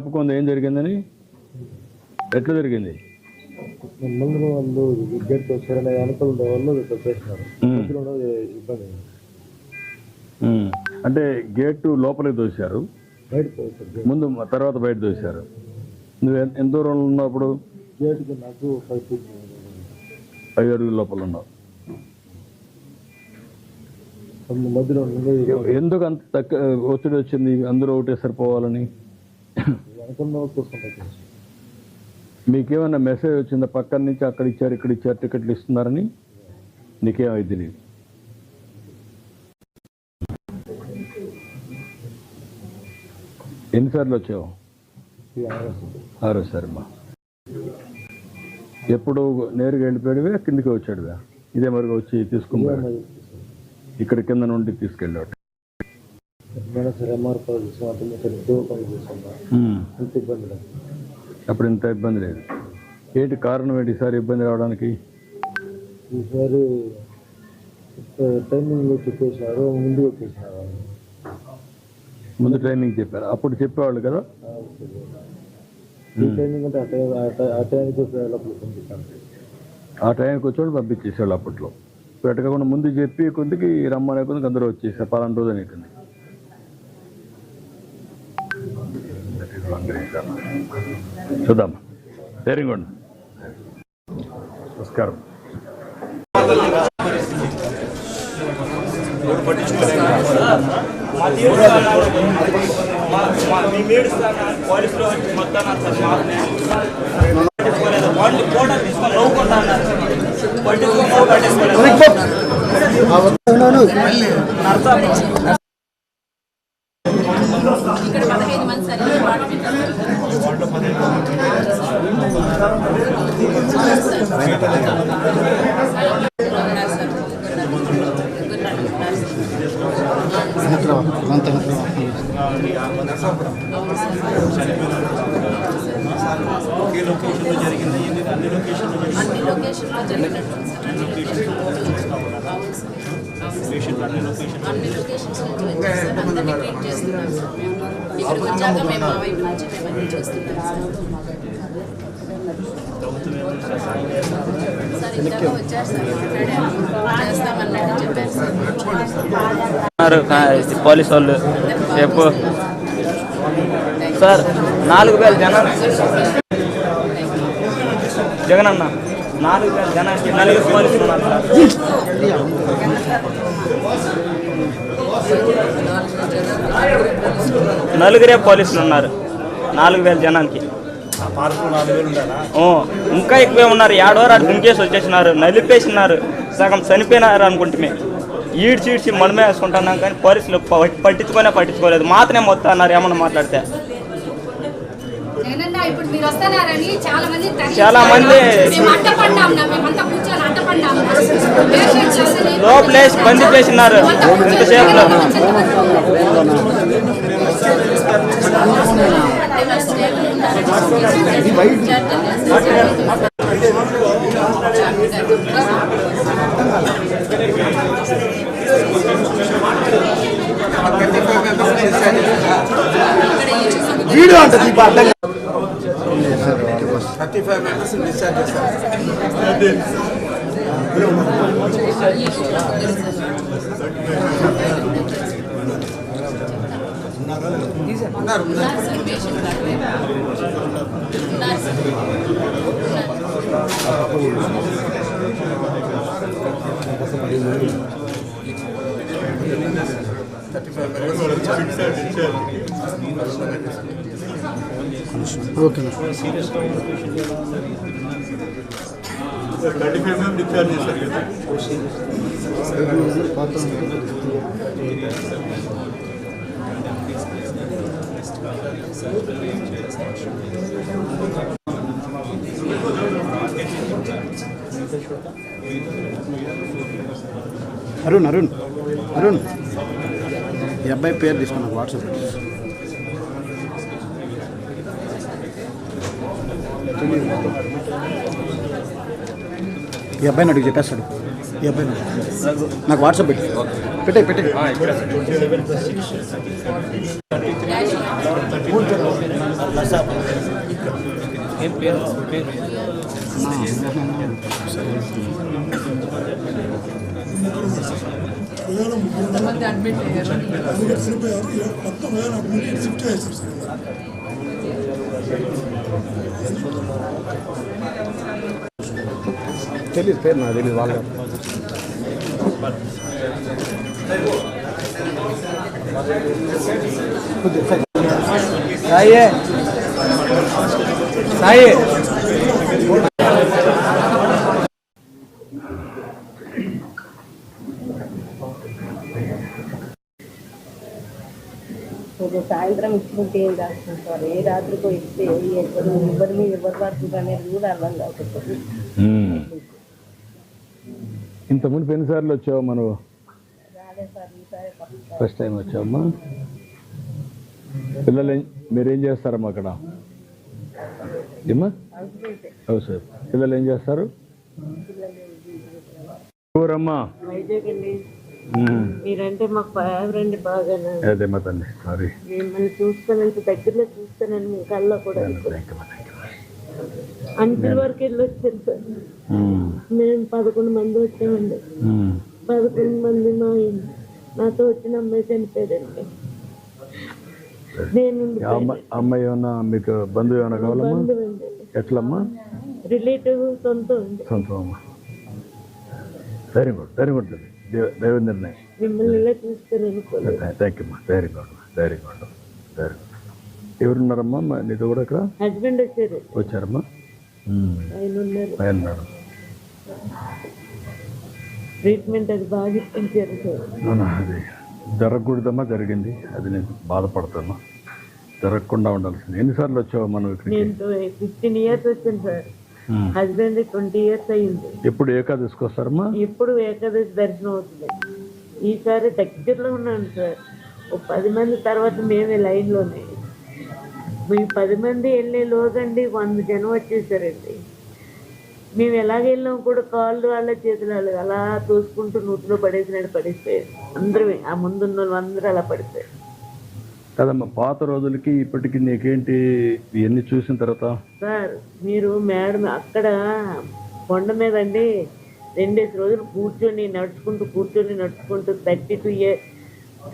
జ్ఞాపకం ఉంది ఏం జరిగిందని? ఎట్లా జరిగింది? ముందు వాళ్ళు వచ్చారనే అనుకూల ఇబ్బంది. అంటే గేటు లోపలికి వచ్చారు ముందు తర్వాత బయట తోశారు నువ్వు ఎంత దూరంలో ఉన్నావు అప్పుడు నాకు ఫైవ్ ఫీట్ ఐదు అడుగుల లోపల ఉన్నావు. మధ్యలో ఎందుకు అంత తక్కువ ఒత్తిడి వచ్చింది? అందరూ ఒకటే సరిపోవాలని? మీకేమైనా మెసేజ్ వచ్చిందా? పక్కన నుంచి అక్కడ ఇచ్చారు ఇక్కడ ఇచ్చారు టికెట్లు ఇస్తున్నారని? నీకేమైంది తెలియదు ఎన్నిసార్లు వచ్చావు? ఆరోసారి అమ్మా. ఎప్పుడు నేరుగా వెళ్ళిపోయాడువే కిందికి వచ్చాడువే? ఇదే మరిగా వచ్చి తీసుకున్నాడు ఇక్కడ కింద నుండి తీసుకెళ్ళాడు. ఎంఆర్ పని అంత ఇబ్బంది లేదు. అప్పుడు ఇంత ఇబ్బంది లేదు. ఏంటి కారణం ఏంటి? ఈసారి ఇబ్బంది రావడానికి? ఈసారి టైమింగ్ చెప్పేసినారు ముందు వచ్చేసినారు ముందు ట్రైనింగ్ చెప్పారు. అప్పుడు చెప్పేవాళ్ళు కదా? అంటే ఆ టైంకి ఆ టైంకి వచ్చేవాళ్ళు పంపించేసేవాళ్ళు అప్పట్లో. ఇప్పుడు ముందు చెప్పి కొద్దికి రమ్మనే కొద్దికి అందరూ వచ్చేసారు. పలానా రోజు అనేటుంది చూద్దాం ధైర్యంగా ఉండు నమస్కారం పోలీసులు వచ్చి మొత్తం సార్ మాకు వాళ్ళు చూద్దాం. వెరీ గుడ్ నమస్కారం. పట్టించుకోలేదు Gracias. అన్ని లొకేషన్స్ నుంచి వచ్చేసారు అందరినీ ట్రీట్ చేస్తున్నాం సార్ మేము. ఇక్కడికి వచ్చాక మేము మా వైపు నుంచి మేము అన్ని చేస్తున్నాం. సార్ సార్ ఇందాక వచ్చారు సార్ మాట్లాడారు చేస్తామన్నట్టు చెప్పారు. సార్ ఉన్నారు కా- పోలీసు వాళ్ళు. చెప్పు. సార్ నాలుగు వేల జనం. జగన్ అన్న నాలుగు వేల జనానికి నలుగురు పోలీసులు ఉన్నారు సార్. నలుగురే పోలీసులు ఉన్నారు. నాలుగు వేల జనానికి. ఇంకా ఎక్కువే ఉన్నారు. ఏడవరు అటు దుంకేసి వచ్చేసినారు. నలిపేసినారు. సగం చనిపోయినారు అనుకుంటే ఈడ్చి ఈడ్చి మనమే వేసుకుంటున్నాం కానీ పోలీసులు పట్టించుకోనే పట్టించుకోలేదు. మాత్రమే మొత్తం అన్నారు ఏమన్నా మాట్లాడితే జగనన్న ఇప్పుడు మీరు వస్తున్నారని చాలా మంది తరలి చాలా మంది మేము అడ్డపడ్డాం నా, మేమంతా కూర్చొని అడ్డపడ్డాం నా. పేషెంట్స్ అసలు లోపలేసి బందీ చేసినారు ఇంతసేపులో ఓకే థర్టీ ఫైవ్ మేము డిశ్చార్జ్ చేశారు కదా అరుణ్ అరుణ్ అరుణ్. ఈ అబ్బాయి పేరు తీసుకున్నాను వాట్సాప్ ఈ అబ్బాయిని అడిగి చెప్పేస్తాడు. ఈ అబ్బాయిని. నాకు వాట్సాప్ పెట్టి. పెట్టే పెట్టే. తెలియదు పేరు నాకు తెలియదు వాళ్ళ సాయి సాయి ఇచ్చుకుంటే ఏం రాసుకుంటారు ఏ రాత్రికో ఇస్తే ఎవరు ఎవరి మీద ఎవరి వరకు అనేది కూడా అర్థం కాకపోతే. ఇంతకుముందు ఎన్నిసార్లు వచ్చావు మనం? సార్ ఫస్ట్ టైం వచ్చావమ్మా? పిల్లలు ఏం మీరేం చేస్తారమ్మా అక్కడ? ఏమ్మా? వైఫ్ పిల్లలు ఏం చేస్తారు? ఊరమ్మా ఉమ్. మీరంటే మాకు ఫేవరెంట్ బాగా అదేమ్మా తల్లి సారీ. మిమ్మల్ని చూస్తానంత దగ్గరలో చూస్తానని మీ కళ్ళలో కూడా అంచుల వరకు వెళ్ళి వచ్చాను సార్. మేము పదకొండు మంది వచ్చామండి. పదకొండు మంది మా నాతో వచ్చిన అమ్మాయి చనిపోయారండి నేను అమ్మాయి ఏమన్నా మీకు బంధువు ఏమైనా కావాలమ్మా? ఎట్లమ్మా? రిలేటివ్ సొంతం సొంతం అమ్మా వెరీ గుడ్ వెరీ గుడ్ దేవ నిర్ణయం థ్యాంక్ యూ అమ్మా very good very good very good ఎవరున్నారమ్మా నీతో కూడా ఇక్కడ హస్బెండ్ వచ్చారు వచ్చారమ్మా. ఆయన ఉన్నారు ట్రీట్మెంట్ అది బాగా ఇప్పించారు సార్ అవునా అది జరగకూడదమ్మా జరిగింది అది నేను బాధపడుతున్నా జరగకుండా ఉండాల్సింది ఎన్నిసార్లు వచ్చావు మనం ఇక్కడికి నేను ఫిఫ్టీన్ ఇయర్స్ వచ్చాను సార్. హస్బెండ్ ట్వంటీ ఇయర్స్ అయ్యింది. ఎప్పుడు ఏకాదశికి వస్తారమ్మా? ఎప్పుడు ఏకాదశి దర్శనం అవుతుంది. ఈసారి దగ్గరలో ఉన్నాను సార్. ఓ పది మంది తర్వాత మేమే లైన్లోనే. మీ పది మంది వెళ్ళే లోగండి వంద జనం వచ్చేసారండి. మేము ఎలాగ వెళ్ళాం కూడా కాళ్ళు వాళ్ళ చేతులు వాళ్ళ అలా తోసుకుంటూ నూతిలో పడేసినట్టు పడిపోయారు అందరూ ఆ ముందున్న వాళ్ళు అందరూ అలా పడిపోయారు కదమ్మా పాత రోజులకి ఇప్పటికి నీకేంటి? ఇవన్నీ చూసిన తర్వాత? సార్ మీరు మేడం అక్కడ కొండ మీద అండి రెండేసి రోజులు కూర్చొని నడుచుకుంటూ కూర్చొని నడుచుకుంటూ థర్టీ టూ ఇయర్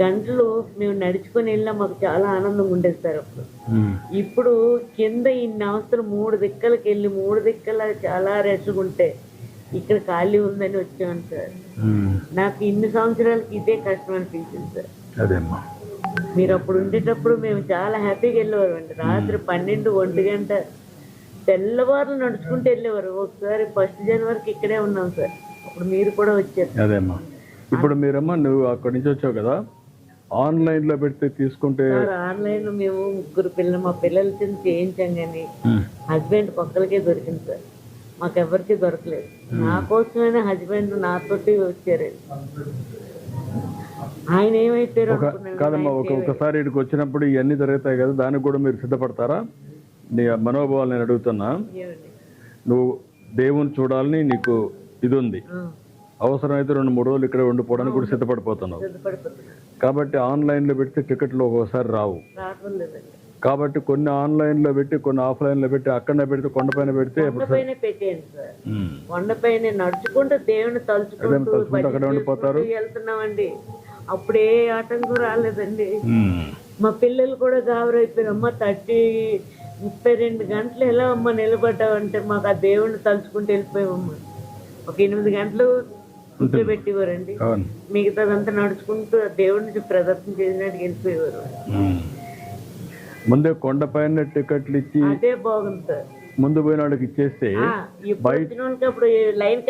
గంటలు మేము నడుచుకొని వెళ్ళినా మాకు చాలా ఆనందంగా ఉండేది సార్ అప్పుడు. ఇప్పుడు కింద ఇన్ని అవస్థలు మూడు దిక్కలకి వెళ్ళి మూడు దిక్కల చాలా రెస్ట్గా ఉంటే ఇక్కడ ఖాళీ ఉందని వచ్చాను సార్. నాకు ఇన్ని సంవత్సరాలకి ఇదే కష్టం అనిపించింది సార్. అదేమ్మా. మీరు అప్పుడు ఉండేటప్పుడు మేము చాలా హ్యాపీగా వెళ్ళేవారు అండి. రాత్రి పన్నెండు ఒంటి గంట తెల్లవారులు నడుచుకుంటూ వెళ్ళేవారు. ఒకసారి ఫస్ట్ జనవరికి ఇక్కడే ఉన్నాం సార్. అప్పుడు మీరు కూడా వచ్చారు. అదేమ్మా ఇప్పుడు మీరమ్మా నువ్వు అక్కడి నుంచి వచ్చావు కదా? ఆన్లైన్లో పెడితే తీసుకుంటే ఆన్లైన్ మేము ముగ్గురు పిల్లలు మా పిల్లల కింద చేయించాం కానీ. హస్బెండ్ ఒక్కరికే దొరికింది సార్. మాకెవ్వరికి దొరకలేదు. నా కోసమైనా హస్బెండ్ నాతోటి వచ్చారండి ఆయన అనుకున్నాను కాదమ్మా ఒక ఒకసారి ఇక్కడికి వచ్చినప్పుడు ఇవన్నీ జరుగుతాయి కదా దానికి కూడా మీరు సిద్ధపడతారా? నీ మనోభావాలు నేను అడుగుతున్నా? నువ్వు దేవుని చూడాలని నీకు ఇది ఉంది అవసరమైతే రెండు మూడు రోజులు ఇక్కడ ఉండిపోవడానికి కూడా సిద్ధపడిపోతున్నావు. కాబట్టి ఆన్లైన్లో పెడితే టికెట్లు ఒక్కోసారి రావు. కాబట్టి కొన్ని ఆన్లైన్లో పెట్టి కొన్ని ఆఫ్లైన్లో పెట్టి అక్కడనే పెడితే కొండపైన పెడితే కొండపైన నడుచుకుంటూ దేవుని తలుచుకుంటూ అక్కడే ఉండిపోతారు? వెళ్తున్నామండి. అప్పుడే ఆటంకం రాలేదండి. మా పిల్లలు కూడా గాబరైపోయారు అమ్మ థర్టీ ముప్పై రెండు గంటలు ఎలా అమ్మ నిలబడ్డావంటే మాకు ఆ దేవుణ్ణి తలుచుకుంటూ వెళ్ళిపోయామమ్మ. ఒక ఎనిమిది గంటలు అవును. మిగతాదంతా నడుచుకుంటూ ఆ దేవుడిని ప్రదర్శన చేసినట్టు వెళ్ళిపోయేవారు. ముందే కొండపైన టికెట్లు ఇచ్చి అదే బాగుంది సార్. ముందు పోయిన వాళ్ళకి ఇచ్చేస్తే ఇప్పుడు లైన్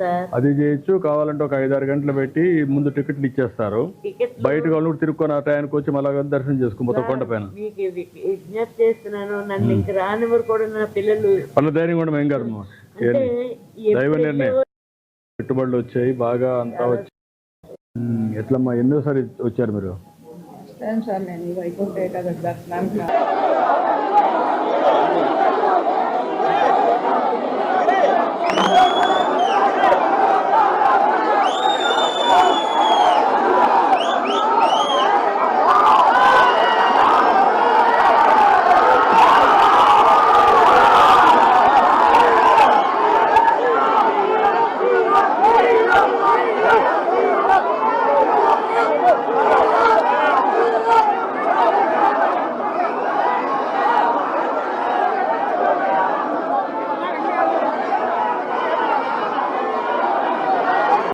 సార్. అది చేయొచ్చు. కావాలంటే ఒక ఐదారు గంటలు పెట్టి ముందు టికెట్లు ఇచ్చేస్తారు. బయట వాళ్ళు తిరుక్కొని ఆ టయానికి వచ్చి మళ్ళా దర్శనం చేసుకో మొత్తం కొండ పైన. విజ్ఞప్తి చేస్తున్నాను. నన్ను ఇంక రానివ్వరు కూడా నా పిల్లలు. వాళ్ళ ధైర్యం కూడా మేము. కాదు దైవ నిర్ణయం. పెట్టుబడులు వచ్చాయి. బాగా అంతా వచ్చాయి ఎట్లమ్మా ఎన్నోసారి వచ్చారు మీరు?